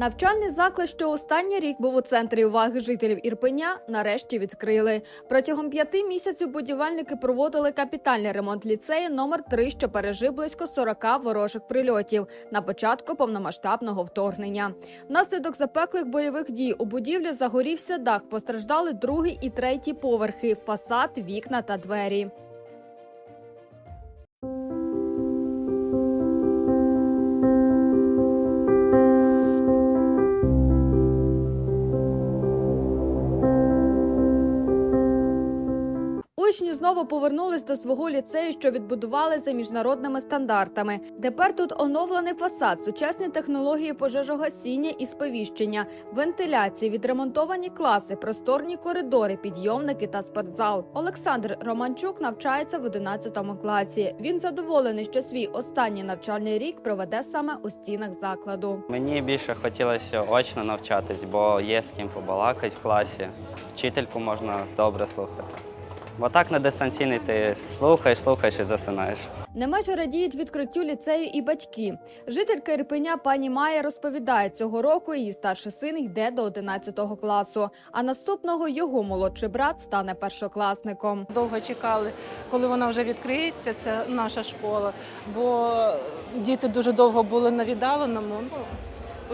Навчальний заклад, що останній рік був у центрі уваги жителів Ірпеня, нарешті відкрили. Протягом п'яти місяців будівельники проводили капітальний ремонт ліцею номер 3 що пережив близько 40 ворожих прильотів на початку повномасштабного вторгнення. Внаслідок запеклих бойових дій у будівлі загорівся дах. Постраждали другий і третій поверхи, фасад, вікна та двері. Учні знову повернулись до свого ліцею, що відбудували за міжнародними стандартами. Тепер тут оновлений фасад, сучасні технології пожежогасіння і сповіщення, вентиляції, відремонтовані класи, просторні коридори, підйомники та спортзал. Олександр Романчук навчається в 11 класі. Він задоволений, що свій останній навчальний рік проведе саме у стінах закладу. Мені більше хотілося очно навчатись, бо є з ким побалакати в класі. Вчительку можна добре слухати. Бо так на дистанційний ти слухаєш, слухаєш і засинаєш. Не менше радіють відкриттю ліцею і батьки. Жителька Ірпеня пані Майя розповідає, цього року її старший син йде до 11 класу, а наступного його молодший брат стане першокласником. Довго чекали, коли вона вже відкриється. Це наша школа. Бо діти дуже довго були на віддаленому. Ну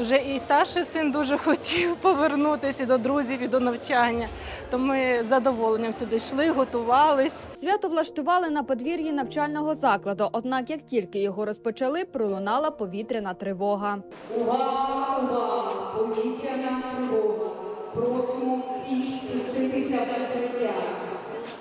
вже і старший син дуже хотів повернутися і до друзів і до навчання. То ми з задоволенням сюди йшли, готувались. Свято влаштували на подвір'ї навчального закладу. Однак, як тільки його розпочали, пролунала повітряна тривога. Увага, увага! Повітряна тривога. Просимо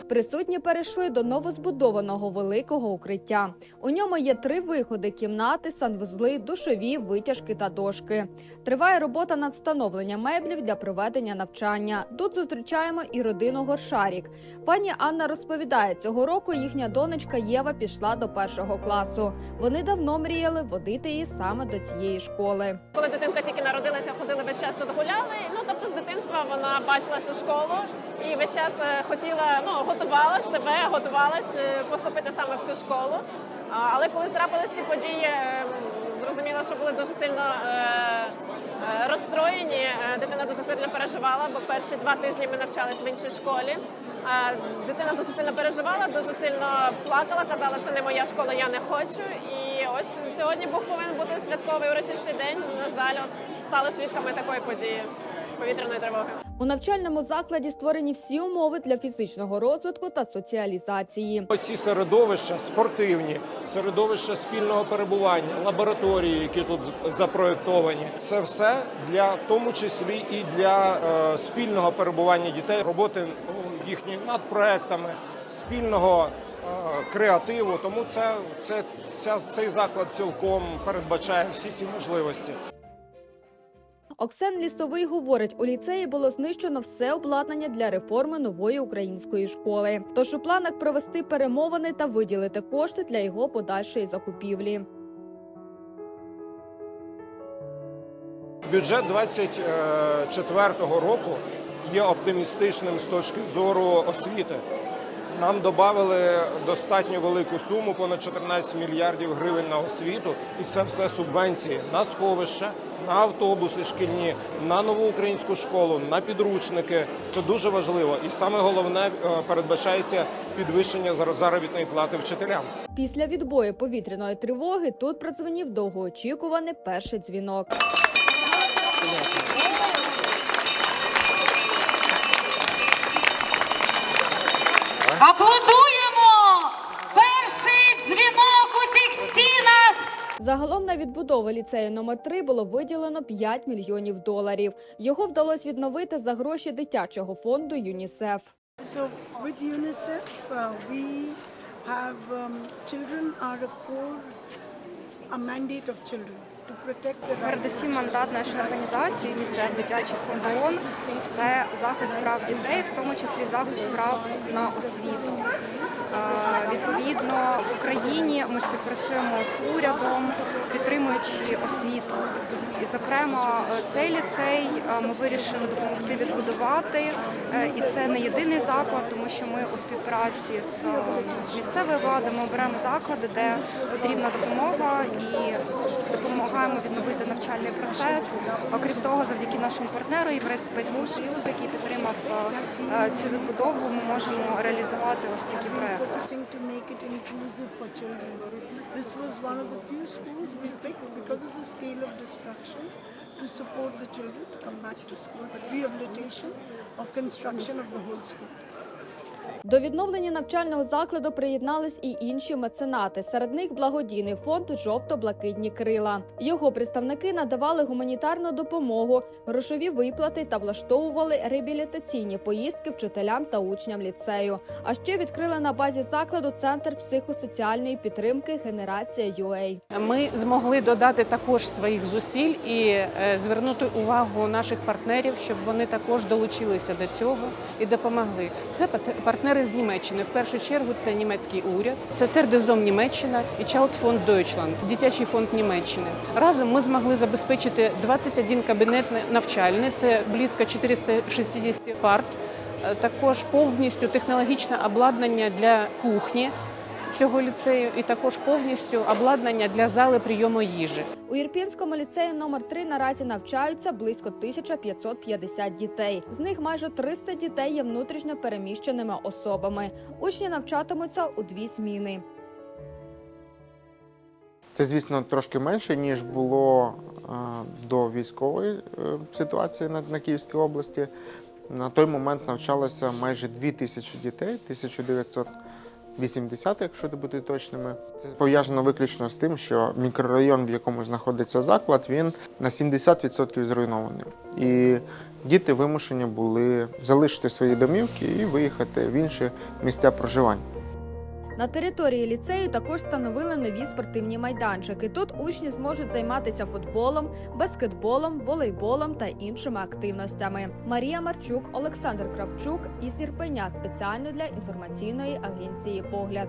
Присутні перейшли до новозбудованого великого укриття. У ньому є три виходи: кімнати, санвузли, душові, витяжки та дошки. Триває робота над встановленням меблів для проведення навчання. Тут зустрічаємо і родину Горшарік. Пані Анна розповідає, цього року їхня донечка Єва пішла до першого класу. Вони давно мріяли водити її саме до цієї школи. Коли дитинка тільки народилася, ходили весь час тут гуляли. Ну тобто з дитинства вона бачила цю школу і весь час е, хотіла, ну готувала себе, готувалась е, поступити саме в цю школу. Але коли трапились ці події, е, зрозуміло, що були дуже сильно розстроєні. Дитина дуже сильно переживала, бо перші два тижні ми навчались в іншій школі. Дитина дуже сильно переживала, дуже сильно плакала, казала, це не моя школа, я не хочу. І ось сьогодні був повинен бути святковий урочистий день. На жаль, от стали свідками такої події повітряної тривоги. У навчальному закладі створені всі умови для фізичного розвитку та соціалізації. Ці середовища спортивні, середовища спільного перебування, лабораторії, які тут запроєктовані, це все для в тому числі і для е, спільного перебування дітей, роботи ну, їхні над проектами, спільного е, креативу. Тому це, це ця, цей заклад цілком передбачає всі ці можливості. Оксен Лісовий говорить, у ліцеї було знищено все обладнання для реформи нової української школи. Тож у планах провести перемовини та виділити кошти для його подальшої закупівлі. Бюджет 24-го року є оптимістичним з точки зору освіти. Нам додали достатньо велику суму, понад 14 мільярдів гривень на освіту, і це все субвенції на сховища, на автобуси шкільні, на нову українську школу, на підручники. Це дуже важливо. І саме головне е, передбачається підвищення зар- заробітної плати вчителям. Після відбою повітряної тривоги тут продзвонів довгоочікуваний перший дзвінок. На відбудову ліцею номер 3 було виділено 5 мільйонів доларів. Його вдалося відновити за гроші дитячого фонду ЮНІСЕФ. So with UNICEF, uh, we have um, children are a core, a mandate of children Передусім мандат нашої організації ЮНІСЕФ Дитячий фонд ООН – це захист прав дітей, в тому числі захист прав на освіту. Е, Відповідно, в Україні ми співпрацюємо з урядом, підтримуючи освіту. І, зокрема, цей ліцей е, ми вирішили допомогти відбудувати. Е, І це не єдиний заклад, тому що ми у співпраці з місцевою владою ми беремо заклади, де потрібна допомога і допомагаємо відновити навчальний процес. Окрім того, завдяки нашому партнеру Європейському Союзу, який підтримав е, е, цю відбудову, ми можемо реалізувати ось whole school. До відновлення навчального закладу приєднались і інші меценати. Серед них благодійний фонд Жовто-блакитні крила. Його представники надавали гуманітарну допомогу, грошові виплати та влаштовували реабілітаційні поїздки вчителям та учням ліцею. А ще відкрили на базі закладу центр психосоціальної підтримки Генерація UA. Ми змогли додати також своїх зусиль і е, звернути увагу наших партнерів, щоб вони також долучилися до цього і допомогли. Це пат- партнери з Німеччини. В першу чергу це німецький уряд, це Тердезом Німеччина і Fund Deutschland, дитячий фонд Німеччини. Разом ми змогли забезпечити 21 кабінет навчальний, це близько 460 парт. Е, Також повністю технологічне обладнання для кухні цього ліцею, і також повністю обладнання для зали прийому їжі. У Ірпінському ліцеї номер 3 наразі навчаються близько 1550 дітей. З них майже 300 дітей є внутрішньо переміщеними особами. Учні навчатимуться у дві зміни. Це, звісно, трошки менше ніж було е, до військової е, ситуації на Київській області. На той момент навчалося майже 2000 дітей, 1900 80, якщо якщо бути точними. Це пов'язано виключно з тим, що мікрорайон, в якому знаходиться заклад, він на 70% зруйнований. І діти вимушені були залишити свої домівки і виїхати в інші місця проживання. На території ліцею також встановили нові спортивні майданчики. Тут учні зможуть займатися футболом, баскетболом, волейболом та іншими активностями. Марія Марчук, Олександр Кравчук із Ірпеня спеціально для інформаційної агенції Погляд.